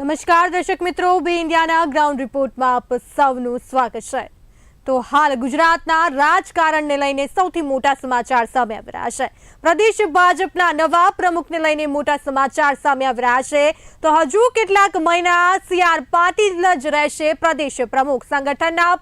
નમસ્કાર દર્શક મિત્રો. બી ઇન્ડિયાના ગ્રાઉન્ડ રિપોર્ટમાં આપ સૌનું સ્વાગત છે. તો હાલ ગુજરાતના રાજકારણને લઈને સૌથી મોટા સમાચાર સામે આવી રહ્યા છે. પ્રદેશ ભાજપના નવા પ્રમુખને લઈને મોટા સમાચાર સામે આવી રહ્યા છે. તો હજુ કેટલાક મહિના સી આર પાટીલ જ રહેશે પ્રદેશ પ્રમુખ. સંગઠનના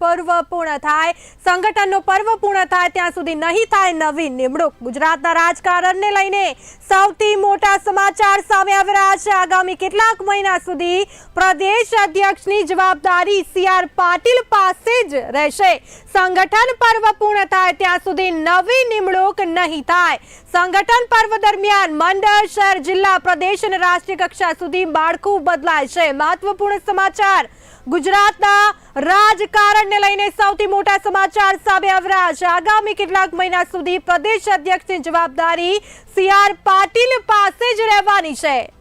પર્વ પૂર્ણ થાય, સંગઠનનો પર્વ પૂર્ણ થાય ત્યાં સુધી નહીં થાય નવી નિમણૂક. ગુજરાતના રાજકારણને લઈને સૌથી મોટા સમાચાર સામે આવી રહ્યા છે. આગામી કેટલાક મહિના સુધી પ્રદેશ અધ્યક્ષની જવાબદારી સી આર પાટીલ પાસે જ રહેશે. સંગઠન પર્વ પૂર્ણ થાય ત્યાં સુધી નવી નિમણૂક નહીં થાય. સંગઠન પર્વ દરમિયાન મંડળ, શહેર, જિલ્લા, પ્રદેશ અને રાષ્ટ્રીય કક્ષા સુધી માળખું બદલાય છે. મહત્વપૂર્ણ સમાચાર. ગુજરાતના રાજકારણને લઈને સૌથી મોટા સમાચાર સામે આવ્યા છે. આગામી કેટલાક મહિના સુધી પ્રદેશ અધ્યક્ષની જવાબદારી સી આર પાટીલ પાસે જ રહેવાની છે.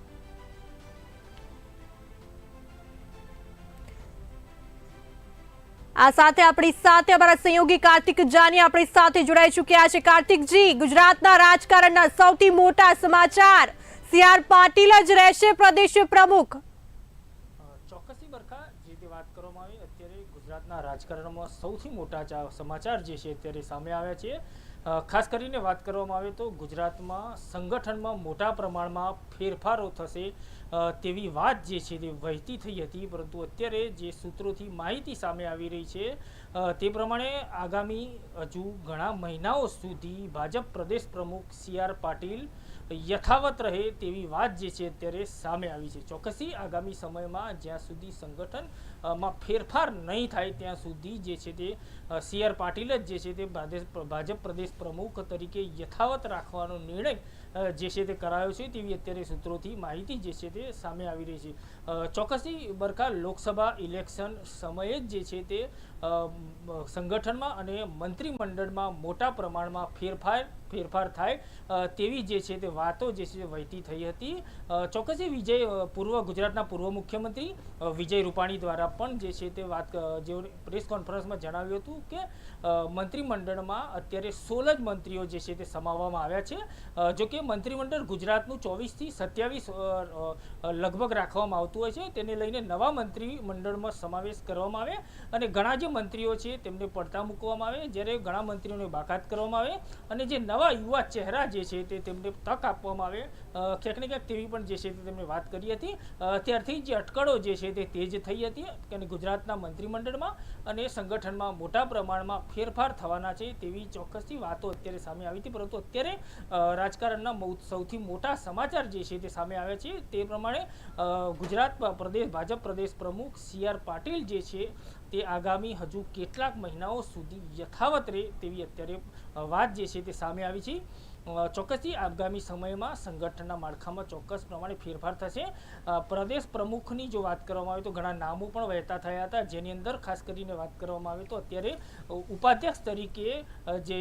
આ સાથે આપણી સાથે અમારા સહયોગી કાર્તિક જાની આપણી સાથે જોડાઈ ચૂક્યા છે. કાર્તિકજી ગુજરાતના રાજકારણના સૌથી મોટા સમાચાર. સી આર પાટીલ જ રહેશે પ્રદેશ પ્રમુખ. અ, ચોક્કસી બરખા જે વાત કરવામાં આવી અત્યારે ગુજરાતના રાજકારણમાં સૌથી મોટા સમાચાર જે છે અત્યારે સામે આવ્યા છે. ખાસ કરીને વાત કરવામાં આવે તો ગુજરાતમાં સંગઠનમાં મોટા પ્રમાણમાં ફેરફારો થશે. તેવી વાત જે છે તે વહેતી થઈ હતી, પરંતુ અત્યારે જે સૂત્રોથી માહિતી સામે આવી રહી છે તે પ્રમાણે આગામી હજુ ઘણા મહિનાઓ સુધી ભાજપ પ્રદેશ પ્રમુખ સી આર પાટીલ યથાવત રહે તેવી વાત જે છે અત્યારે સામે આવી છે. ચોક્કસી આગામી સમયમાં જ્યાં સુધી સંગઠનમાં ફેરફાર નહીં થાય ત્યાં સુધી જે છે તે સી આર પાટીલ જ જે છે તે ભાજપ પ્રદેશ પ્રમુખ તરીકે યથાવત રાખવાનો નિર્ણય જે છે તે કરાયો છે તેવી અત્યારે સૂત્રોથી માહિતી જે છે તે સામે આવી રહી છે. અ, ચોક્કસી બરખા લોકસભા ઇલેક્શન સમયે જ જે છે તે સંગઠનમાં અને મંત્રીમંડળમાં મોટા પ્રમાણમાં ફેરફાર ફેરફાર થાય તેવી જે છે તે વાતો જે છે વહેતી થઈ હતી. ચોક્કસથી ચોક્કસી વિજય પૂર્વ ગુજરાતના પૂર્વ મુખ્યમંત્રી વિજય રૂપાણી દ્વારા પણ જે છે તે વાત જેઓ પ્રેસ કોન્ફરન્સમાં જણાવ્યું હતું કે મંત્રીમંડળમાં અત્યારે સોળ જ મંત્રીઓ જે છે તે સમાવવામાં આવ્યા છે. જોકે મંત્રીમંડળ ગુજરાતનું ચોવીસથી સત્યાવીસ લગભગ રાખવામાં આવતું હોય છે, તેને લઈને નવા મંત્રી મંડળમાં સમાવેશ કરવામાં આવે અને ઘણા જે મંત્રીઓ છે, તેમને પડતા મૂકવામાં આવે. જ્યારે ઘણા મંત્રીઓને બાકાત કરવામાં આવે અને જે નવા યુવા ચહેરા જે છે, તે તેમને તક આપવામાં આવે. ક્યાંક ને ક્યાંક તેવી પણ જે છે, તે તેમણે વાત કરી હતી. ત્યારથી જે અટકળો જે છે, તે તેજ થઈ હતી અને ગુજરાતના મંત્રીમંડળમાં અને સંગઠનમાં મોટા પ્રમાણમાં ફેરફાર થવાના છે, તેવી ચોક્કસથી વાતો અત્યારે સામે આવી હતી. પરંતુ અત્યારે રાજકારણના સૌથી મોટા સમાચાર જે છે, તે સામે આવ્યા છે. તે પ્રમાણે ગુજરાત પ- પ્રદેશ ભાજપ પ્રદેશ પ્રમુખ સી આર પાટીલ જે છે તે આગામી હજુ કેટલાક મહિનાઓ સુધી યથાવત રહે તેવી અત્યારે વાત જે છે તે સામે આવી છે. ચોક્કસથી આગામી સમયમાં સંગઠનના માળખામાં ચોક્કસ પ્રમાણે ફેરફાર થશે. પ્રદેશ પ્રમુખની જો વાત કરવામાં આવે તો ઘણા નામો પણ વહેતા થયા હતા. જેની અંદર ખાસ કરીને વાત કરવામાં આવે તો અત્યારે ઉપાધ્યક્ષ તરીકે જે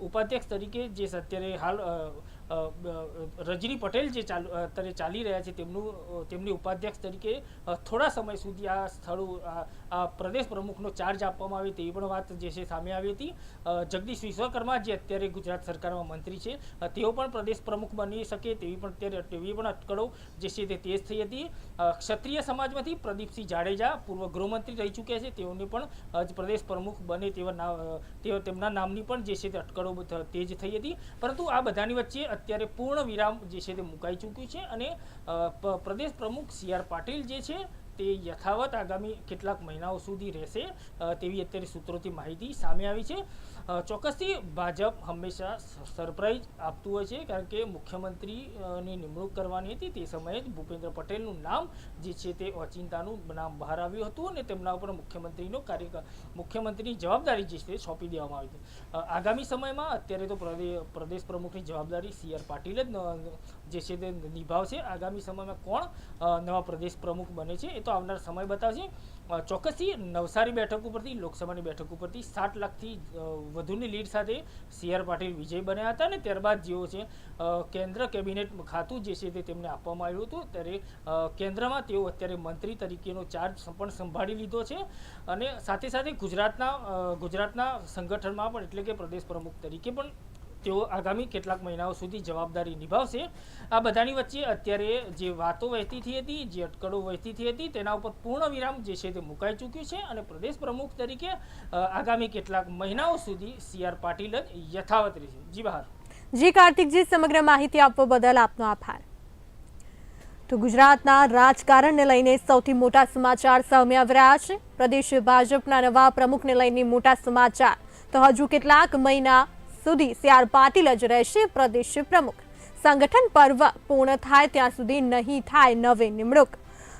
ઉપાધ્યક્ષ તરીકે જે અત્યારે હાલ રજની પટેલ જે ચાલુ અત્યારે ચાલી રહ્યા છે તેમનું તેમની ઉપાધ્યક્ષ તરીકે થોડા સમય સુધી આ સ્થળો, આ- પ્રદેશ પ્રમુખનો ચાર્જ આપવામાં આવે તેવી પણ વાત જે છે સામે આવી હતી. જગદીશ વિશ્વકર્મા જે અત્યારે ગુજરાત સરકારમાં મંત્રી છે તેઓ પણ પ્રદેશ પ્રમુખ બની શકે તેવી પણ અત્યારે, તેવી પણ અટકળો જે છે તે તેજ થઈ હતી. ક્ષત્રિય સમાજમાંથી પ્રદીપસિંહ જાડેજા પૂર્વ ગૃહમંત્રી રહી ચૂક્યા છે. તેઓને પણ પ્રદેશ પ્રમુખ બને તેવા તેઓ તેમના નામની પણ જે છે તે અટકળો તેજ થઈ હતી. પરંતુ આ બધાની વચ્ચે અત્યારે પૂર્ણ વિરામ જે છે તે મુકાઈ ચૂક્યું છે અને પ્રદેશ પ્રમુખ સી આર પાટીલ જે છે તે યથાવત આગામી કેટલાક મહિનાઓ સુધી રહેશે તેવી અત્યારે સૂત્રોથી માહિતી સામે આવી છે. ચોક્કસથી ભાજપ હંમેશા સરપ્રાઈઝ આપતું હોય છે, કારણ કે મુખ્યમંત્રીની નિમણૂક કરવાની હતી તે સમયે જ ભૂપેન્દ્ર પટેલનું નામ જે છે તે અચિંતાનું નામ બહાર આવ્યું હતું અને તેમના ઉપર મુખ્યમંત્રીનો કાર્ય મુખ્યમંત્રીની જવાબદારી જે છે સોંપી દેવામાં આવી હતી. આગામી સમયમાં અત્યારે તો પ્રદે- પ્રદેશ પ્રમુખની જવાબદારી સી આર પાટીલ જ જે છે તે નિભાવશે આગામી સમયમાં કોણ નવા પ્રદેશ પ્રમુખ બને છે એ તો આવનાર સમય બતાવશે. ચોક્કસથી નવસારી બેઠક ઉપરથી, લોકસભાની બેઠક ઉપરથી સાત લાખથી વધુની લીડ સાથે સી આર પાટીલ વિજય બન્યા હતા અને ત્યારબાદ જેઓ છે કેન્દ્ર કેબિનેટ ખાતું જે છે તે તેમને આપવામાં આવ્યું હતું. ત્યારે કેન્દ્રમાં તેઓ અત્યારે મંત્રી તરીકેનો ચાર્જ પણ સંભાળી લીધો છે અને સાથે સાથે ગુજરાતના ગુજરાતના સંગઠનમાં પણ એટલે કે પ્રદેશ પ્રમુખ તરીકે પણ તેઓ આગામી કેટલાક મહિનાઓ સુધી જવાબદારી નિભાવશે. આ બધાની વચ્ચે અત્યારે જે વાતો વહેતી હતી, જે અટકળો વહેતી હતી, તેના ઉપર પૂર્ણ વિરામ જે છે તે મુકાઈ ચૂક્યું છે અને પ્રદેશ પ્રમુખ તરીકે આગામી કેટલાક મહિનાઓ સુધી સી આર પાટીલ જ યથાવત રહેશે. જી બહાર. જી કાર્તિકજી સમગ્ર માહિતી આપવા બદલ આપનો આભાર. તો ગુજરાતના રાજકારણને લઈને સૌથી મોટા સમાચાર સામે આવી રહ્યા છે. પ્રદેશ ભાજપના નવા પ્રમુખને લઈને મોટા સમાચાર. તો હજુ કેટલાક મહિના સુધી સી પાટીલ જ રહેશે પ્રદેશ પ્રમુખ. સંગઠન પર્વ પૂર્ણ થાય ત્યાં સુધી નહીં થાય નવી નિમણૂક.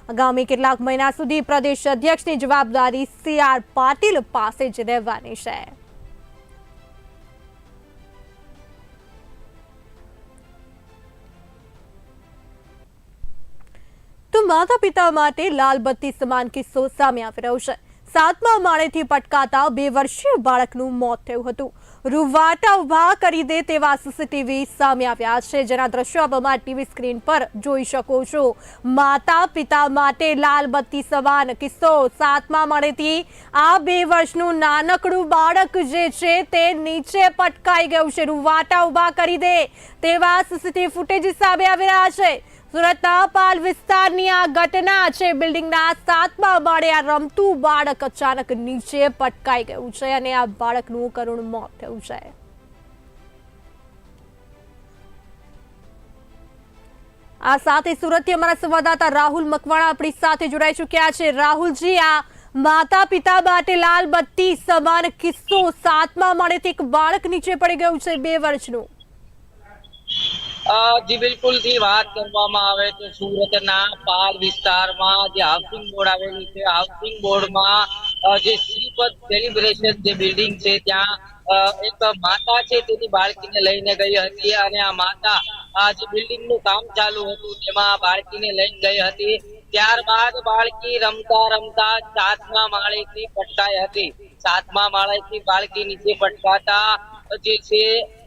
આગામી કેટલાક મહિના સુધી પ્રદેશ અધ્યક્ષની જવાબદારી સી પાટીલ પાસે જ રહેવાની છે. તો માતા પિતા માટે લાલ બત્તી સમાન કિસ્સો સામે આવી રહ્યો છે. સાતમા માળેથી પટકાતા બે વર્ષીય બાળકનું મોત થયું હતું. રૂવાટા ઊભા કરી દે તેવા સીસીટીવી સામે આવ્યા છે. જેના દ્રશ્યો આપ ટીવી સ્ક્રીન પર જોઈ શકો છો. માતા પિતા માટે લાલ બત્તી સમાન કિસ્સો સાતમા માળેથી આ બે વર્ષનું નાનકડું બાળક જે છે તે નીચે પટકાઈ ગયું છે. રૂવાટા ઊભા કરી દે તેવા સીસીટીવી ફૂટેજ સામે આવી રહ્યા છે. સુરતના પાલ વિસ્તારની આ ઘટના છે. બિલ્ડિંગના સાતમા માળે આ રમતું બાળક અચાનક નીચે પટકાઈ ગયું છે અને આ બાળકનું કરુણ મોત થયું છે. આ સાથે સુરતથી અમારા સંવાદદાતા રાહુલ મકવાણા આપણી સાથે જોડાઈ ચૂક્યા છે. રાહુલજી, આ માતા પિતા માટે લાલ બત્તી સમાન કિસ્સો સાતમા માળેથી એક બાળક નીચે પડી ગયું છે બે વર્ષનું. જી બિલકુલથી વાત કરવામાં આવે તો સુરતના પાલ વિસ્તારમાં જે હાઉસિંગ બોર્ડ આવેલું છે હાઉસિંગ બોર્ડમાં જે શ્રીપદ સેલિબ્રેશન જે બિલ્ડિંગ છે, ત્યાં એક માતા છે તેની બાળકીને લઈને ગઈ હતી અને આ માતા આ જે બિલ્ડિંગનું કામ ચાલુ હતું તેમાં બાળકીને લઈને ગઈ હતી. ત્યારબાદ બાળકી રમતા રમતા સાતમા માળેથી પટકાઈ હતી. સાતમા માળેથી બાળકી નીચે પટકાતા જે છે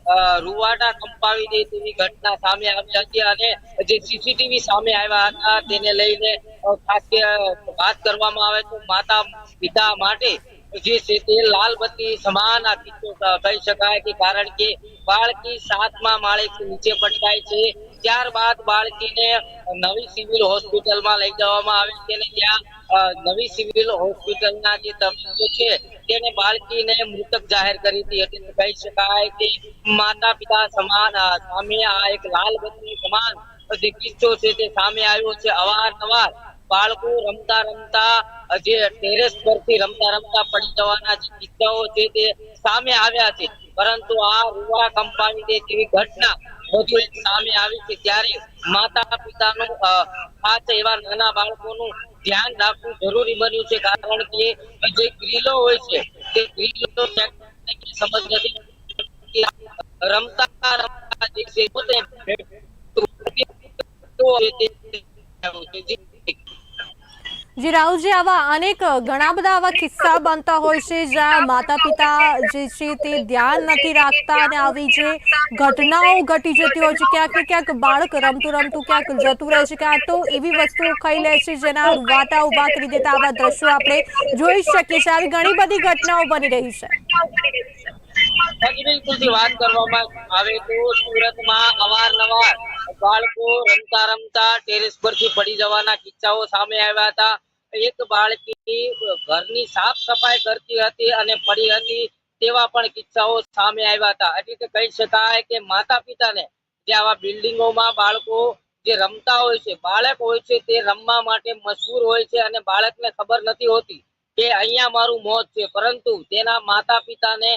અ, રૂવાટા કંપાવી દે તેવી ઘટના સામે આવી હતી અને જે સીસીટીવી સામે આવ્યા હતા તેને લઈને ખાસ વાત કરવામાં આવે તો માતા પિતા માટે જે છે તે લાલબત્તી સમાન આ કિસ્સો કહી શકાય કે કારણ કે બાળકી સાતમા માળેથી નીચે પટકાય છે. ત્યારબાદ બાળકીને નવી સિવિલ હોસ્પિટલમાં લઈ જવામાં આવે છે અને ત્યાં નવી સિવિલ હોસ્પિટલના જે તબીબો છે તેને બાળકીને મૃતક જાહેર કરી હતી. એટલે કહી શકાય કે માતા પિતા સમાન સામે આ એક લાલબત્તી સમાન જે કિસ્સો છે તે સામે આવ્યો છે અવારનવાર. બાળકો રમતા રમતા, જે ટેરેસ પરથી રમતા રમતા પડી જવાના જે કિસ્સાઓ છે તે સામે આવ્યા છે. પરંતુ આ રૂવા કંપાવી દે તેવી ઘટના વધુ એક સામે આવી છે ત્યારે માતા પિતાનું ખાસ એવા નાના બાળકોનું ધ્યાન રાખવું જરૂરી બન્યું છે કારણ કે જે ગ્રીલો હોય છે, તે ગ્રીલો સમજ નથી રમતા રમતા જે છે પોતે જી રાહુલજી આવા અનેક ઘણા બધા આવા કિસ્સા બનતા હોય છે જ્યાં માતા પિતા જે છે તે ધ્યાન નથી રાખતા અને આવી જે ઘટનાઓ ઘટી જતી હોય છે, ક્યાંક ને ક્યાંક બાળક રમતું રમતું ક્યાંક જતું રહે છે, ક્યાંક તો એવી વસ્તુઓ ખાઈ લે છે જેના વાટા ઊભા કરી દેતા આવા દ્રશ્યો આપણે જોઈ શકીએ છીએ. આવી ઘણી બધી ઘટનાઓ બની રહી છે. હજી બિલકુલથી વાત કરવામાં કહી શકાય કે માતા પિતાને જે આવા બિલ્ડિંગોમાં બાળકો જે રમતા હોય છે, બાળક હોય છે, તે રમવા માટે મશહૂર હોય છે અને બાળકને ખબર નથી હોતી કે અહીંયા મારું મોત છે. પરંતુ તેના માતા પિતાને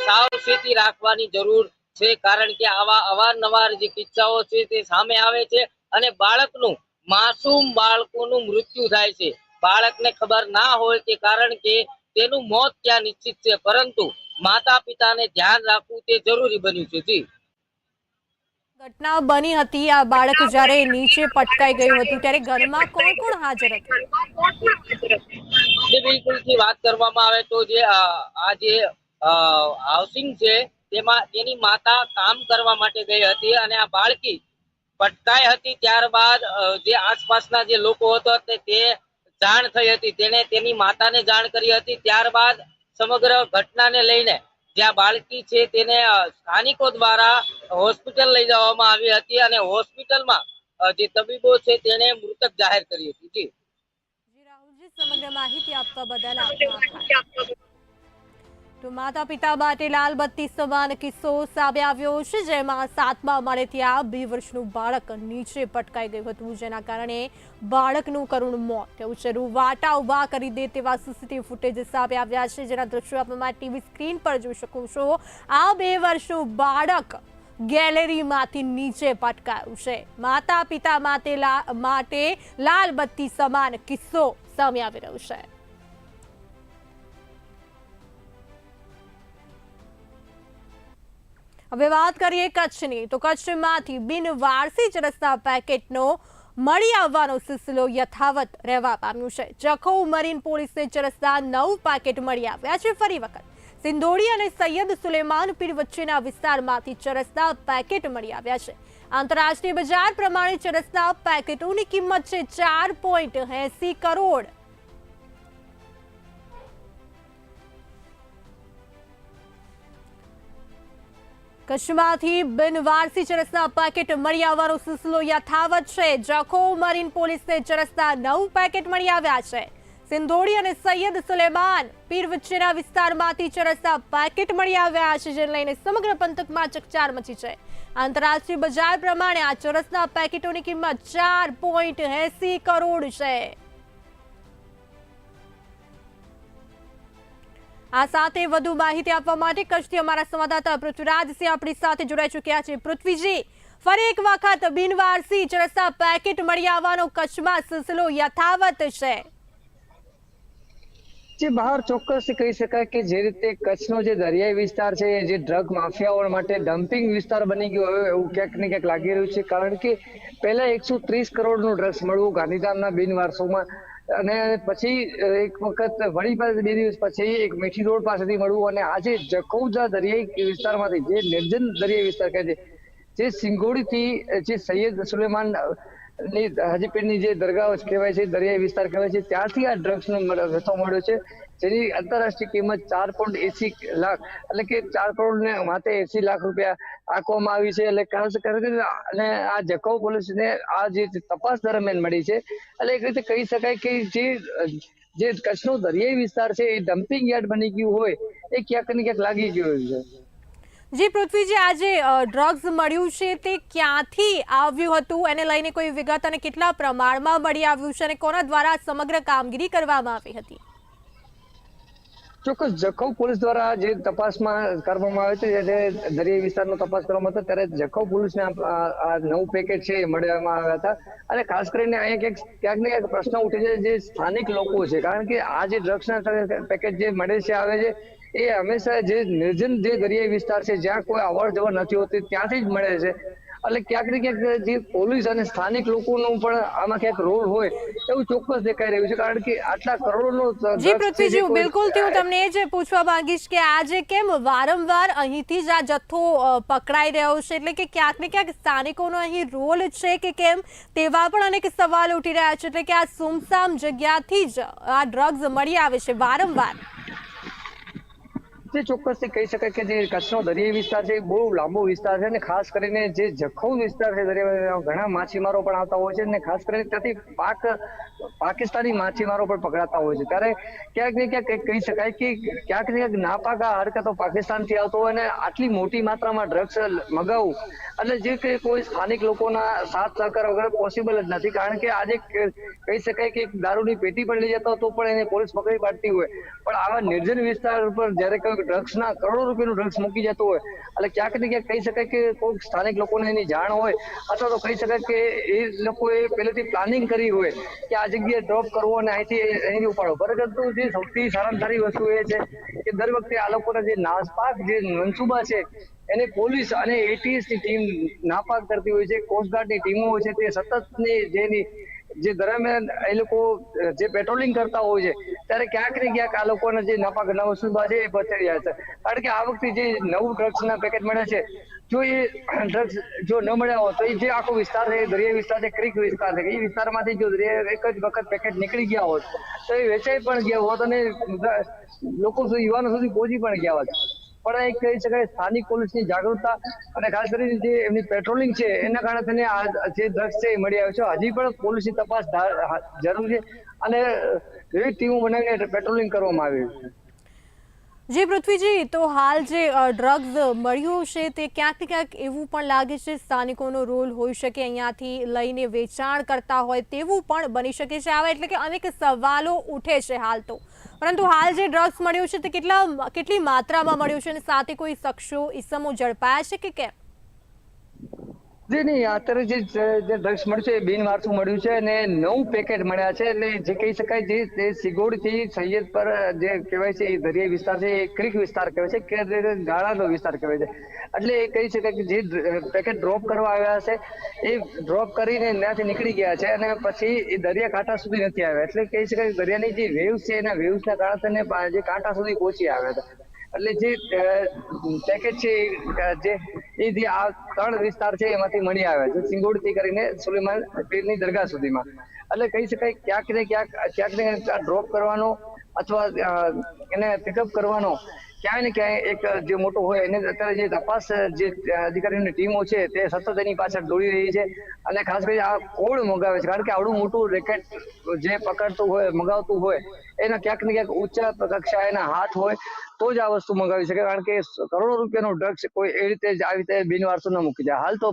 સાવચેતી રાખવાની જરૂર છે કારણ કે આવા અવારનવાર જે કિસ્સાઓ છે તે સામે આવે છે અને બાળકનું માસૂમ બાળકોનું મૃત્યુ થાય છે. બાળકને ખબર ના હોય કે કારણ કે તેનું મોત ત્યાં નિશ્ચિત છે પરંતુ માતા પિતાને ધ્યાન રાખવું તે જરૂરી બન્યું છે. જી. ઘટના બની હતી આ બાળક જ્યારે નીચે પટકાઈ ગયું હતું ત્યારે ઘરમાં કોણ કોણ હાજર હતું? જે બિલકુલથી વાત કરવામાં આવે તો જે આ જે હાઉસિંગ છે તેમાં તેની માતા કામ કરવા માટે ગઈ હતી અને આ બાળકી પટકાઈ હતી ત્યારબાદ જે આસપાસના જે લોકો હતો તે જાણ થઈ હતી. તેને તેની માતાને જાણ કરી હતી. ત્યારબાદ સમગ્ર ઘટનાને લઈને જ્યાં બાળકી છે તેને સ્થાનિકો દ્વારા હોસ્પિટલ લઈ જવામાં આવી હતી અને હોસ્પિટલમાં જે તબીબો છે તેને મૃતક જાહેર કરી હતી. જી. જી રાહુલજી સમગ્ર માહિતી આપવા બદલ આપનો આભાર. તો માતા પિતા માટે લાલ બત્તી સમાન કિસ્સો સામે આવ્યો છે, જેમાં સાતમા માળેથી આ બે વર્ષનું બાળક નીચે પટકાઈ ગયું હતું, જેના કારણે બાળકનું કરુણ મોત થયું છે. રૂવાટા ઊભા કરી દે તેવા સીસીટીવી ફૂટેજ સામે આવ્યા છે, જેના દ્રશ્યો આપણે ટીવી સ્ક્રીન પર જોઈ શકો છો. આ બે વર્ષનું બાળક ગેલેરીમાંથી નીચે પટકાયું છે. માતા પિતા માટે લાલ બત્તી સમાન કિસ્સો સામે આવી રહ્યો છે. હવે વાત કરીએ કચ્છની. તો કચ્છમાંથી બિનવારસી ચરસના પેકેટનો મળી આવવાનો સિલસિલો યથાવત રહેવા પામ્યું છે. જખૌ મરીન પોલીસને ચરસના નવ પેકેટ મળી આવ્યા છે ફરી વખત. સિંધોડી અને સૈયદ સુલેમાન પીર વચ્ચેના વિસ્તારમાંથી ચરસના પેકેટ મળી આવ્યા છે. આંતરરાષ્ટ્રીય બજાર પ્રમાણે ચરસના પેકેટોની કિંમત છે ચાર પોઈન્ટ એસી કરોડ. કચ્છમાંથી બિનવારસી ચરસના પેકેટ મળી આવવાનો સિલસિલો યથાવત છે. જખો મરીન પોલીસને ચરસના નવ પેકેટ મળી આવ્યા છે. સિંધોડી અને સૈયદ સુલેમાન પીર વચ્ચેના વિસ્તારમાંથી ચરસના પેકેટ મળી આવ્યા છે, જેને લઈને સમગ્ર પંથકમાં ચકચાર મચી છે. આંતરરાષ્ટ્રીય બજાર પ્રમાણે આ ચરસના પેકેટોની કિંમત ચાર પોઈન્ટ એસી કરોડ છે. આ સાથે વધુ માહિતી આપવા માટે કચ્છથી અમારા સંવાદદાતા પૃથ્વીરાજસિંહ આપણી સાથે જોડાઈ ચૂક્યા છે. પૃથ્વીજી, ફરી એક વખત બિનવારસી ચરસા પેકેટ મળી આવવાનો કચ્છમાં સિલસિલો યથાવત છે. જે બહાર ચોક્કસ કહી શકાય કે જે રીતે કચ્છનો જે દરિયાઈ વિસ્તાર છે, જે ડ્રગ માફિયાઓ માટે ડમ્પિંગ વિસ્તાર બની ગયો હોય એવું ક્યાંક ને ક્યાંક લાગી રહ્યું છે. કારણ કે પહેલા એકસો ત્રીસ કરોડનું ડ્રગ્સ મળવું ગાંધીધામના બિનવારસોમાં અને પછી એક વખત વળી પાસે બે દિવસ પછી એક મીઠી રોડ પાસેથી મળવું અને આજે જખૌજા દરિયાઈ વિસ્તારમાંથી, જે નિર્જન દરિયાઈ વિસ્તાર કહે છે, જે સિંગોડીથી, જે સૈયદ સુલેમાન ની હાજીપીરની જે દરગાહ કહેવાય છે, દરિયાઈ વિસ્તાર કહેવાય છે, ત્યાંથી આ ડ્રગ્સનો જથ્થો મળ્યો છે. જેની આંતરરાષ્ટ્રીય કિંમત ચાર પોઈન્ટ એસી લાખ, એટલે કે ચાર કરોડ ને માથે એસી લાખ રૂપિયા આપવામાં આવી છે. એટલે અને આ જખૌ પોલીસને આ જે તપાસ દરમિયાન મળી છે, એટલે એક રીતે કહી શકાય કે જે જે કચ્છનો દરિયાઈ વિસ્તાર છે, એ ડમ્પિંગ યાર્ડ બની ગયું હોય, એ ક્યાંક ને ક્યાંક લાગી ગયું છે. જી પૃથ્વીજી આજે ડ્રગ્સ મળ્યું છે તે ક્યાંથી આવ્યું હતું? એને લઈને કોઈ વિગત અને કેટલા પ્રમાણમાં મળી આવ્યું છે અને કોના દ્વારા સમગ્ર કામગીરી કરવામાં આવી હતી? ચોક્કસ, જખૌ પોલીસ દ્વારા જે તપાસમાં કરવામાં આવે છે, જે દરિયાઈ વિસ્તારનો તપાસ કરવામાં હતો ત્યારે જખૌ પોલીસને આ નવું પેકેટ છે એ મળવામાં આવ્યા હતા. અને ખાસ કરીને અહીંયા ક્યાંક ક્યાંક ને ક્યાંક પ્રશ્ન ઉઠે છે જે સ્થાનિક લોકો છે. કારણ કે આ જે ડ્રગ્સના પેકેટ જે મળે છે, આવે છે એ હંમેશા જે નિર્જન જે દરિયાઈ વિસ્તાર છે જ્યાં કોઈ અવર જવર નથી હોતી ત્યાંથી જ મળે છે. એટલે ક્યાંક ને ક્યાંક જે પોલીસ અને સ્થાનિક લોકોનો પણ આમાં ક્યાંક રોલ હોય એવું ચોક્કસ દેખાઈ રહ્યું છે. કારણ કે આટલા કરોડોનો જે પૃથ્વીજી બિલકુલ હું તમને એ જ પૂછવા માંગીશ કે આજે કેમ વારંવાર અહીંથી જ આ જથ્થો પકડાઈ રહ્યો છે? એટલે કે ક્યાંક ને ક્યાંક સ્થાનિકોનો અહીં રોલ છે કે કેમ? તેવા પણ અનેક સવાલ ઉઠી રહ્યા છે. એટલે કે આ સુમસામ જગ્યાથી જ આ ડ્રગ્સ મળી આવે છે વારંવાર. જે ચોક્કસથી કહી શકાય કે જે કચ્છનો દરિયાઈ વિસ્તાર છે બહુ લાંબો વિસ્તાર છે અને ખાસ કરીને જે જખૌ વિસ્તાર છે દરિયા ઘણા માછીમારો પણ આવતા હોય છે અને ખાસ કરીને ત્યાંથી પાક પાકિસ્તાની માછીમારો પણ પકડાતા હોય છે. ત્યારે ક્યાંક ને ક્યાંક કહી શકાય કે ક્યાંક ને ક્યાંક નાપાકા હરકતો પાકિસ્તાનથી આવતો હોય અને આટલી મોટી માત્રામાં ડ્રગ્સ મગાવવું એટલે જે કે કોઈ સ્થાનિક લોકોના સાથ સહકાર વગર પોસિબલ જ નથી. કારણ કે આજે કહી શકાય કે દારૂની પેટી પણ લઈ જતો તો પણ એને પોલીસ પકડી પાડતી હોય. પણ આવા નિર્જન વિસ્તાર પર જ્યારે કોઈ ડ્રગ્સના કરોડો રૂપિયાનું ડ્રગ્સ મૂકી જતું હોય, એટલે ક્યાંક ને ક્યાંક કહી શકાય કે કોઈ સ્થાનિક લોકોને એની જાણ હોય, અથવા તો કહી શકાય કે એ લોકોએ પહેલેથી પ્લાનિંગ કરી હોય કે આ જગ્યાએ ડ્રોપ કરવો અને અહીંથી અહીંથી ઉપાડો પરંતુ જે સૌથી સારામાં સારી વસ્તુ એ છે કે દર વખતે આ લોકોના જે નાસપાક, જે મનસુબા છે, એને પોલીસ અને એટીએસની ટીમ નાપાક કરતી હોય છે કોસ્ટગાર્ડની ટીમો હોય છે, તે સતત જેની જે દરમિયાન એ લોકો જે પેટ્રોલિંગ કરતા હોય છે, ત્યારે ક્યાંક ને ક્યાંક આ લોકોના જે નાપાક નવસુબા છે એ પછાડી જાય છે. કારણ કે આ વખતે જે નવું ડ્રગ્સ ના પેકેટ મળ્યા છે જો એ ડ્રગ્સ જો ન મળ્યા હોત તો એ જે આખો વિસ્તાર છે દરિયાઈ વિસ્તાર છે, ક્રિક વિસ્તાર છે. એ વિસ્તારમાંથી જો એક જ વખત પેકેટ નીકળી ગયા હોત, તો એ વેચાઈ પણ ગયા હોત અને લોકો સુધી, યુવાનો સુધી પહોંચી પણ ગયા હોત. પણ એક કહી શકાય, સ્થાનિક પોલીસની જાગૃતતા અને ખાસ કરીને જે એમની પેટ્રોલિંગ છે, એના કારણે તેને આ જે ડ્રગ્સ છે એ મળી આવ્યો છે. હજી પણ પોલીસની તપાસ જરૂર છે અને વિવિધ ટીમો બનાવીને પેટ્રોલિંગ કરવામાં આવી છે. જી, પૃથ્વીજી, તો હાલ જે ડ્રગ્સ મળ્યું છે તે ક્યાંક ક્યાંક એવું પણ લાગે છે, સ્થાનિકોનો રોલ હોઈ શકે અહીંયાથી લઈને વેચાણ કરતા હોય તેવું પણ બની શકે છે. આવા એટલે કે અનેક સવાલો ઉઠે છે હાલ તો. પરંતુ હાલ જે ડ્રગ્સ મળ્યું છે તે કેટલા, કેટલી માત્રામાં મળ્યું છે અને સાથે કોઈ શખ્સો ઈસમો ઝડપાયા છે કે કેમ? જી, નહીં અત્યારે જે જે ડ્રગ્સ મળ્યું છે એ બિનવારસુ મળ્યું છે અને નવ પેકેટ મળ્યા છે એટલે જે કહી શકાય જે તે સિગોડથી સૈયદ પર જે કહેવાય છે એ દરિયાઈ વિસ્તાર છે એ ક્રિક વિસ્તાર કહેવાય છે કે ગાળાનો વિસ્તાર કહેવાય છે. એટલે એ કહી શકાય કે જે પેકેટ ડ્રોપ કરવા આવ્યા છે એ ડ્રોપ કરીને ત્યાંથી નીકળી ગયા છે અને પછી એ દરિયા કાંઠા સુધી નથી આવ્યા. એટલે કહી શકાય દરિયાની જે વેવ્સ છે એના વેવ્સના કારણે જે કાંઠા સુધી પહોંચી આવ્યા હતા. એટલે જે પેકેજ છે જે, એ જે આ ત્રણ વિસ્તાર છે, એમાંથી મળી આવ્યા છે. સિંગોડથી કરીને સુલેમાન પીરની દરગાહ સુધીમાં. એટલે કહી શકાય ક્યાંક ને ક્યાંક ક્યાંક ને ડ્રોપ કરવાનો અથવા એને પિકઅપ કરવાનો ક્યાંય ને ક્યાંય એક જે મોટો હોય એને અત્યારે જે તપાસ, જે અધિકારીઓની ટીમો છે તે સતત એની પાછળ દોડી રહી છે અને ખાસ કરી આ કોણ મગાવે છે. કારણ કે આવડું મોટું રેકેટ જે પકડતું હોય, મગાવતું હોય, એના ક્યાંક ને ક્યાંક ઊંચા કક્ષાએના હાથ હોય, તો જ આ વસ્તુ મંગાવી શકે. કારણ કે કરોડો રૂપિયાનો ડ્રગ્સ કોઈ એ રીતે જ આવી રીતે બિનવારસો ન મૂકી જાય. હાલ તો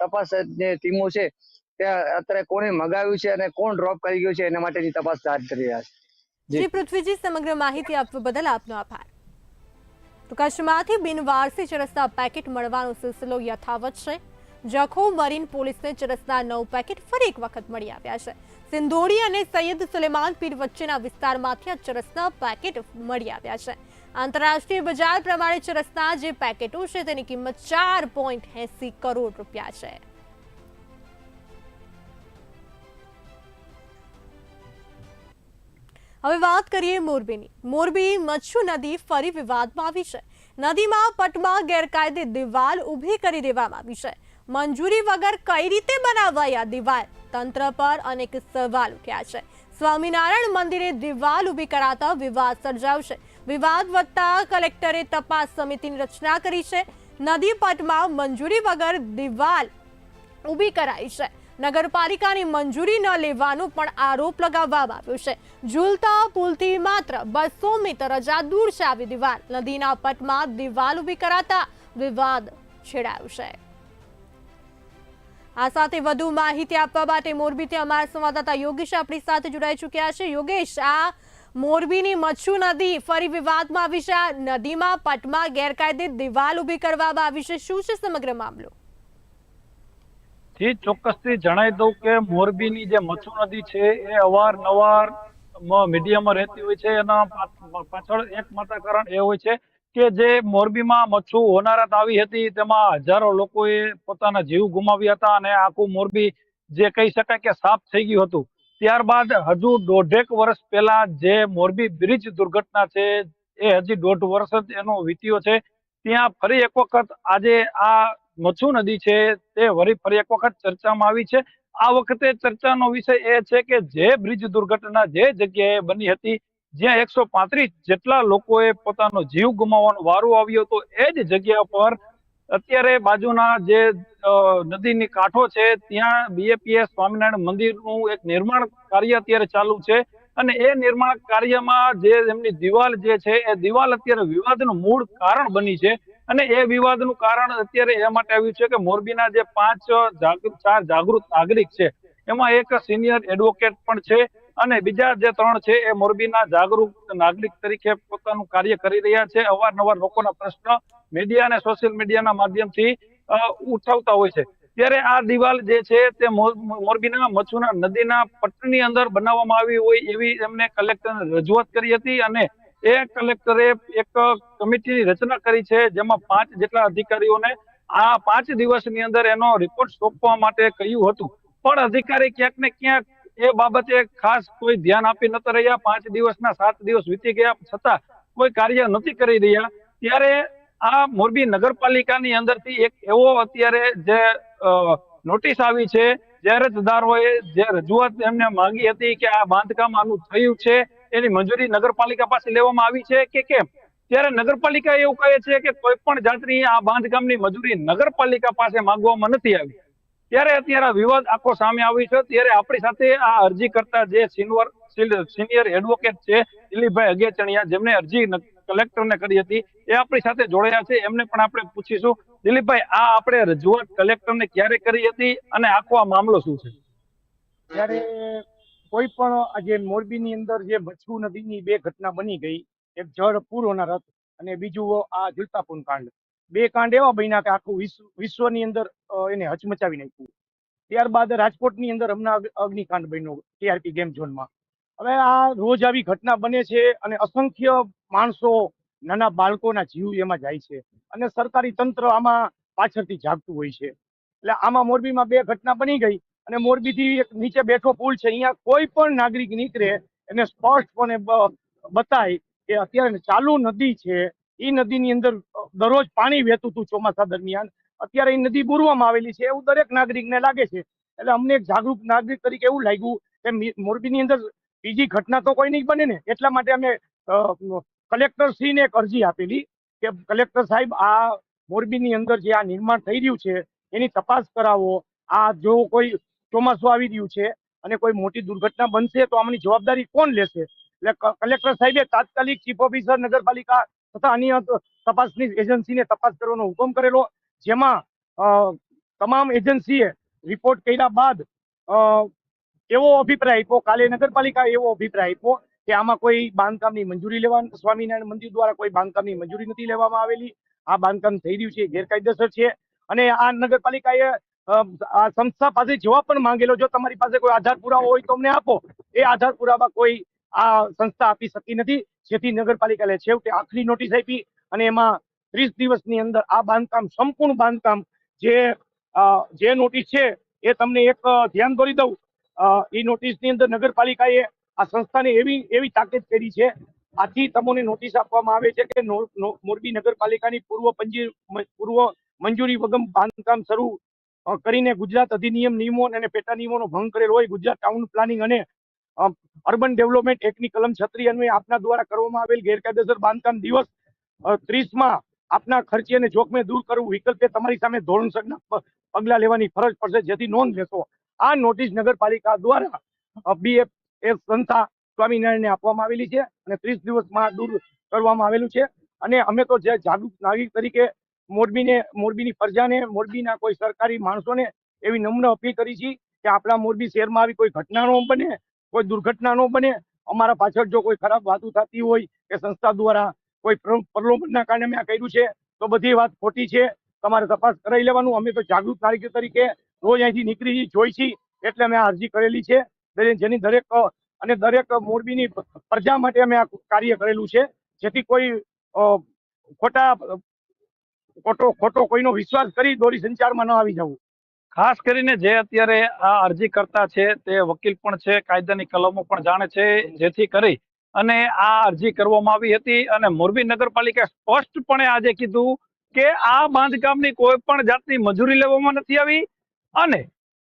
તપાસ જે ટીમો છે ત્યાં અત્યારે કોને મગાવ્યું છે અને કોણ ડ્રોપ કરી ગયું છે એના માટેની તપાસ હાથ ધરી રહ્યા છે. જી પૃથ્વીજી, સમગ્ર માહિતી આપવા બદલ આપનો આભાર. તો કચ્છમાંથી બિનવારસી ચરસના પેકેટ મળવાનો સિલસિલો યથાવત છે. જખો મરીન પોલીસને ચરસના નવ પેકેટ ફરી એક વખત મળી આવ્યા છે. સિંધોડી અને સૈયદ સુલેમાન પીર વચ્ચેના વિસ્તારમાંથી આ ચરસના પેકેટ મળી આવ્યા છે. આંતરરાષ્ટ્રીય બજાર પ્રમાણે ચરસના જે પેકેટો છે તેની કિંમત ચાર પોઈન્ટ એસી કરોડ રૂપિયા છે. હવે વાત કરીએ મોરબીની. મોરબી મચ્છુ નદી ફરી વિવાદમાં આવી છે. નદીમાં પટમાં ગેરકાયદે દિવાલ ઊભી કરી દેવામાં આવી છે. મંજૂરી વગર કઈ રીતે બનાવાઈ આ દિવાલ? તંત્ર પર અનેક સવાલ ઉઠ્યા છે. સ્વામિનારાયણ મંદિરે દિવાલ ઊભી કરાતા વિવાદ સર્જાયો છે વિવાદ વધતા કલેક્ટરે તપાસ સમિતિની રચના કરી છે. નદી પટમાં મંજૂરી વગર દિવાલ ઊભી કરાઈ છે. નગરપાલિકાની મંજૂરી ન લેવાનો પણ આરોપ લગાવવામાં આવ્યો છે. ઝૂલતા પુલથી માત્ર બસો મીટર જ દૂર છે આવી દિવાલ. નદીના પટમાં દિવાલ ઊભી કરાતા વિવાદ છેડાયો છે. આ સાથે વધુ માહિતી આપવા માટે મોરબીથી અમારા સંવાદદાતા યોગેશ આપણી સાથે જોડાઈ ચૂક્યા છે. યોગેશ, આ મોરબીની મચ્છુ નદી ફરી વિવાદમાં આવી છે. નદીમાં પટમાં ગેરકાયદે દિવાલ ઊભી કરવામાં આવી છે. શું છે સમગ્ર મામલો? જી ચોક્કસથી જણાવી દઉં કે મોરબીની જે મચ્છુ નદી છે, એ અવારનવાર મીડિયામાં રહેતી હોય છે. એના પાછળ એકમાત્ર કારણ એ હોય છે કે જે મોરબીમાં મચ્છુ હોનારત આવી હતી, તેમાં હજારો લોકોએ પોતાના જીવ ગુમાવ્યા હતા અને આખું મોરબી જે કહી શકાય કે સાફ થઈ ગયું હતું. ત્યારબાદ હજુ દોઢેક વર્ષ પહેલા જે મોરબી બ્રિજ દુર્ઘટના છે, એ હજી દોઢ વર્ષ જ એનો વીત્યો છે. ત્યાં ફરી એક વખત આજે આ મચ્છુ નદી છે, તે વરી ફરી એક વખત ચર્ચામાં આવી છે. આ વખતે ચર્ચાનો વિષય એ છે કે જે બ્રિજ દુર્ઘટના જે જગ્યાએ બની હતી, જ્યાં એકસો જેટલા લોકોએ પોતાનો જીવ ગુમાવવાનો વારો આવ્યો હતો, એ જ જગ્યા પર અત્યારે બાજુના જે નદીની કાંઠો છે, ત્યાં બીએપીએસ સ્વામિનારાયણ મંદિરનું એક નિર્માણ કાર્ય અત્યારે ચાલુ છે. અને એ નિર્માણ કાર્યમાં જે એમની દિવાલ જે છે, એ દિવાલ અત્યારે વિવાદનું મૂળ કારણ બની છે. અને એ વિવાદનું કારણ અત્યારે એ માટે આવ્યું છે કે મોરબીના જે પાંચ ચાર જાગૃત નાગરિક છે, એમાં એક સિનિયર એડવોકેટ પણ છે અને બીજા જે ત્રણ છે એ મોરબીના જાગૃત નાગરિક તરીકે પોતાનું કાર્ય કરી રહ્યા છે. અવારનવાર લોકોના પ્રશ્ન મીડિયા અને સોશિયલ મીડિયાના માધ્યમથી ઉઠાવતા હોય છે. ત્યારે આ દિવાલ જે છે તે મોર- મોરબીના મચ્છુના નદીના પટ્ટની અંદર બનાવવામાં આવી હોય એવી એમને કલેક્ટરને રજૂઆત કરી હતી અને એ કલેક્ટરે એક કમિટીની રચના કરી છે, જેમાં પાંચ જેટલા અધિકારીઓને આ પાંચ દિવસની અંદર એનો રિપોર્ટ સોંપવા માટે કહ્યું હતું. પણ અધિકારી ક્યાંક ને ક્યાંક એ બાબતે ખાસ કોઈ ધ્યાન આપી નતા રહ્યા. પાંચ દિવસના સાત દિવસ વીતી ગયા છતાં કોઈ કાર્ય નથી કરી રહ્યા. ત્યારે આ મોરબી નગરપાલિકાની અંદરથી એક એવો અત્યારે જે નોટિસ આવી છે, જે અરજદારોએ જે રજૂઆત એમને માંગી હતી કે આ બાંધકામ આનું થયું છે એની મંજૂરી નગરપાલિકા પાસે લેવામાં આવી છે કે કેમ? ત્યારે નગરપાલિકા એવું કહે છે કે કોઈ પણ જાતની આ બાંધકામની મજૂરી નગરપાલિકા પાસે માંગવામાં નથી આવી. ત્યારે અત્યારે વિવાદ આખો સામે આવ્યો છે. ત્યારે આપણી સાથે આ અરજી કરતા જે સિનિયર સિનિયર એડવોકેટ છે, દિલીપભાઈ અગેચણિયા, જેમને અરજી કલેક્ટર કલેક્ટરને કરી હતી, એ આપણી સાથે જોડાયા છે. એમને પણ આપણે પૂછીશું. દિલીપભાઈ, આ આપણે રજૂઆત કલેક્ટરને ક્યારે કરી હતી અને આખો આ મામલો શું છે? ત્યારે કોઈ પણ આજે મોરબીની અંદર જે મચ્છુ નદીની બે ઘટના બની ગઈ, એક જળ પૂરોના રથ અને બીજું આ જુલતાપુન કાંડ. બે કાંડ એવા બન્યા કે આખું વિશ્વની અંદર એને હચમચાવી નાખ્યું. ત્યારબાદ રાજકોટની અંદર હમણાં અગ્નિકાંડ બન્યો ટીઆરપી ગેમ ઝોનમાં. હવે આ રોજ આવી ઘટના બને છે અને અસંખ્ય માણસો, નાના બાળકોના જીવ એમાં જાય છે અને સરકારી તંત્ર આમાં પાછળથી જાગતું હોય છે. એટલે આમાં મોરબીમાં બે ઘટના બની ગઈ. અને મોરબીથી એક નીચે બેઠો પુલ છે, અહીંયા કોઈ પણ નાગરિક નીકળે એને સ્પષ્ટપણે બતાય કે અત્યારે ચાલુ નદી છે એ નદીની અંદર દરરોજ પાણી વહેતું હતું ચોમાસા દરમિયાન. અત્યારે એ નદી બુરવામાં આવેલી છે, એવું દરેક નાગરિકને લાગે છે. એટલે અમને એક જાગૃત નાગરિક તરીકે એવું લાગ્યું કે મોરબીની અંદર બીજી ઘટના તો કોઈ નહીં બને ને. એટલા માટે અમે કલેક્ટર શ્રીને એક અરજી આપેલી કે કલેક્ટર સાહેબ, આ મોરબીની અંદર જે આ નિર્માણ થઈ રહ્યું છે, એની તપાસ કરાવો. આ જો કોઈ ચોમાસું આવી રહ્યું છે અને કોઈ મોટી દુર્ઘટના બનશે તો આમની જવાબદારી કોણ લેશે? એટલે કલેક્ટર સાહેબે તાત્કાલિક ચીફ ઓફિસર, નગરપાલિકા તથા અન્ય તપાસની એજન્સીને તપાસ કરવાનો હુકમ કરેલો, જેમાં તમામ એજન્સીએ રિપોર્ટ કર્યા બાદ એવો અભિપ્રાય આપ્યો, કાલે નગરપાલિકાએ એવો અભિપ્રાય આપ્યો કે આમાં કોઈ બાંધકામની મંજૂરી લેવા, સ્વામિનારાયણ મંદિર દ્વારા કોઈ બાંધકામની મંજૂરી નથી લેવામાં આવેલી. આ બાંધકામ થઈ રહ્યું છે, ગેરકાયદેસર છે અને આ નગરપાલિકાએ આ સંસ્થા પાસે જવાબ પણ માંગેલો, જો તમારી પાસે કોઈ આધાર પુરાવો હોય તો અમને આપો. એ આધાર પુરાવા કોઈ આ સંસ્થા આપી શકી નથી. જેથી નગરપાલિકાએ છેવટે આખરી નોટિસ આપી અને એમાં ત્રીસ દિવસની અંદર આ બાંધકામ, સંપૂર્ણ બાંધકામ જે જે નોટિસ છે એ તમને એક ધ્યાન દોરી દઉં. એ નોટિસની અંદર નગરપાલિકાએ આ સંસ્થાને એવી એવી તાકીદ કરી છે. આથી તમને નોટિસ આપવામાં આવે છે કે મોરબી નગરપાલિકાની પૂર્વ પંજી, પૂર્વ મંજૂરી વગર બાંધકામ શરૂ કરીને ગુજરાત અધિનિયમ નિયમો અને પેટા નિયમોનો ભંગ કરેલ હોય, ગુજરાત ટાઉન પ્લાનિંગ અને અર્બન ડેવલપમેન્ટ એક્ટની કલમ છત્રી અન્વયે આપના દ્વારા કરવામાં આવેલ ગેરકાયદેસર બાંધકામ દિવસ ત્રીસમાં આપના ખર્ચે અને જોખમે દૂર કરવું વિકલ્પે તમારી સામે ધોરણસરના પગલાં લેવાની ફરજ પડશે, જેથી નોંધ લેશો. આ નોટિસ નગરપાલિકા દ્વારા બીએફ એ સંસ્થા સ્વામિનારાયણને આપવામાં આવેલી છે અને ત્રીસ દિવસમાં દૂર કરવામાં આવેલું છે. અને અમે તો જે જાગૃત નાગરિક તરીકે મોરબીને, મોરબીની પ્રજાને, મોરબીના કોઈ સરકારી માણસોને એવી નમ્ર અપીલ કરી છે કે આપણા મોરબી શહેરમાં આવી કોઈ ઘટના ન બને, કોઈ દુર્ઘટના ન બને. અમારા પાછળ જો કોઈ ખરાબ વાતો થતી હોય કે સંસ્થા દ્વારા કોઈ પ્ર- પ્રલોભનના કારણે મેં આ કર્યું છે, તો બધી વાત ખોટી છે. તમારે તપાસ કરાવી લેવાનું. અમે તો જાગૃત નાગરિક તરીકે રોજ અહીંથી નીકળી જોઈ છીએ, એટલે અમે અરજી કરેલી છે. જેની દરેક, અને દરેક મોરબીની પ્રજા માટે અમે આ કાર્ય કરેલું છે. જેથી કોઈ ખોટા ખોટો ખોટો કોઈનો વિશ્વાસ કરી દોરી સંચારમાં ન આવી જવું. ખાસ કરીને જે અત્યારે આ અરજી કરતા છે, તે વકીલ પણ છે, કાયદાની કલમો પણ જાણે છે, જેથી કરી અને આ અરજી કરવામાં આવી હતી અને મોરબી નગરપાલિકાએ સ્પષ્ટપણે આજે કીધું કે આ બાંધકામની કોઈ પણ જાતની મજૂરી લેવામાં નથી આવી અને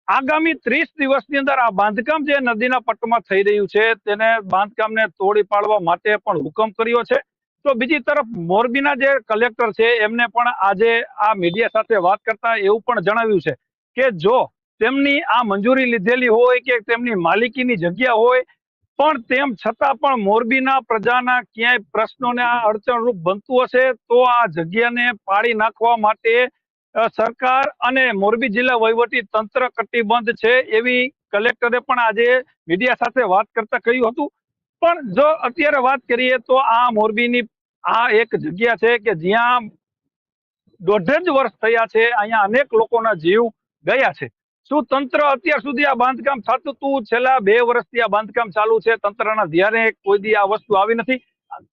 આગામી ત્રીસ દિવસની અંદર આ બાંધકામ જે નદીના પટ્ટમાં થઈ રહ્યું છે, તેને બાંધકામને તોડી પાડવા માટે પણ હુકમ કર્યો છે. તો બીજી તરફ મોરબીના જે કલેક્ટર છે, એમને પણ આજે આ મીડિયા સાથે વાત કરતા એવું પણ જણાવ્યું છે કે જો તેમની આ મંજૂરી લીધેલી હોય કે તેમની માલિકીની જગ્યા હોય, પણ તેમ છતાં પણ મોરબીના પ્રજાના ક્યાંય પ્રશ્નોને આ અડચણરૂપ બનતું હશે, તો આ જગ્યાને પાડી નાખવા માટે સરકાર અને મોરબી જિલ્લા વહીવટી તંત્ર કટિબદ્ધ છે એવી કલેક્ટરે પણ આજે મીડિયા સાથે વાત કરતા કહ્યું હતું. પણ જો અત્યારે વાત કરીએ તો આ મોરબીની આ એક જગ્યા છે કે જ્યાં દોઢ જ વર્ષ થયા છે, અહીંયા અનેક લોકોના જીવ ગયા છે. શું તંત્ર અત્યાર સુધી આ બાંધકામ થતું હતું છેલ્લા બે વર્ષથી આ બાંધકામ ચાલુ છે. તંત્રના ધ્યાને કોઈ દી આ વસ્તુ આવી નથી.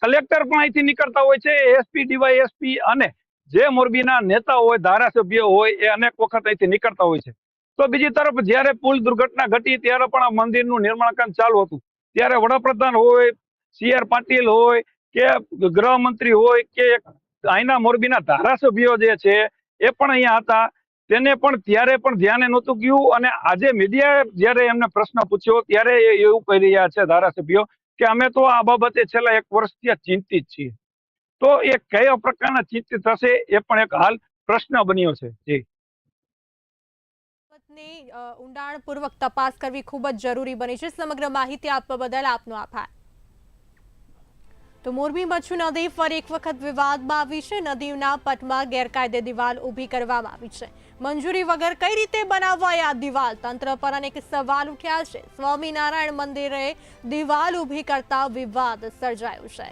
કલેક્ટર પણ અહીંથી નીકળતા હોય છે, એસપી, ડીવાયએસપી અને જે મોરબીના નેતા હોય, ધારાસભ્ય હોય, એ અનેક વખત અહીંથી નીકળતા હોય છે. તો બીજી તરફ જ્યારે પુલ દુર્ઘટના ઘટી ત્યારે પણ આ મંદિરનું નિર્માણ કામ ચાલુ હતું. ત્યારે વડાપ્રધાન હોય, સી આર પાટીલ હોય કે ગૃહમંત્રી હોય કે આઈના મોરબીના ધારાસભ્યો જે છે, એ પણ અહીંયા હતા. તેને પણ ત્યારે પણ ધ્યાને નહોતું ગયું અને આજે મીડિયાએ જ્યારે એમને પ્રશ્ન પૂછ્યો, ત્યારે એ એવું કહી રહ્યા છે ધારાસભ્યો કે અમે તો આ બાબતે છેલ્લા એક વર્ષથી ચિંતિત છીએ. તો એ કયા પ્રકારના ચિંતિત થશે એ પણ એક હાલ પ્રશ્ન બન્યો છે. જી. ઊંડાણપૂર્વક તપાસ કરવી ખૂબ જ જરૂરી બની છે. સમગ્ર માહિતી આપવા બદલ આપનો આભાર. તો મોરબી મચ્છુ નદી ફરી એક વખત વિવાદમાં આવી છે. નદીના પટમાં ગેરકાયદે દિવાલ ઊભી કરવામાં આવી છે. મંજૂરી વગર કઈ રીતે બનાવવાય આ દિવાલ? તંત્ર પર અનેક સવાલ ઉઠ્યા છે. સ્વામિનારાયણ મંદિરે દિવાલ ઊભી કરતા વિવાદ સર્જાયો છે.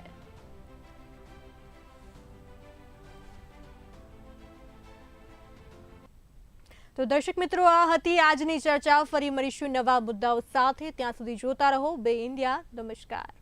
તો દર્શક મિત્રો, આ હતી આજની ચર્ચા. ફરી મળીશું નવા મુદ્દાઓ સાથે. ત્યાં સુધી જોતા રહો. બે ઇન્ડિયા. નમસ્કાર.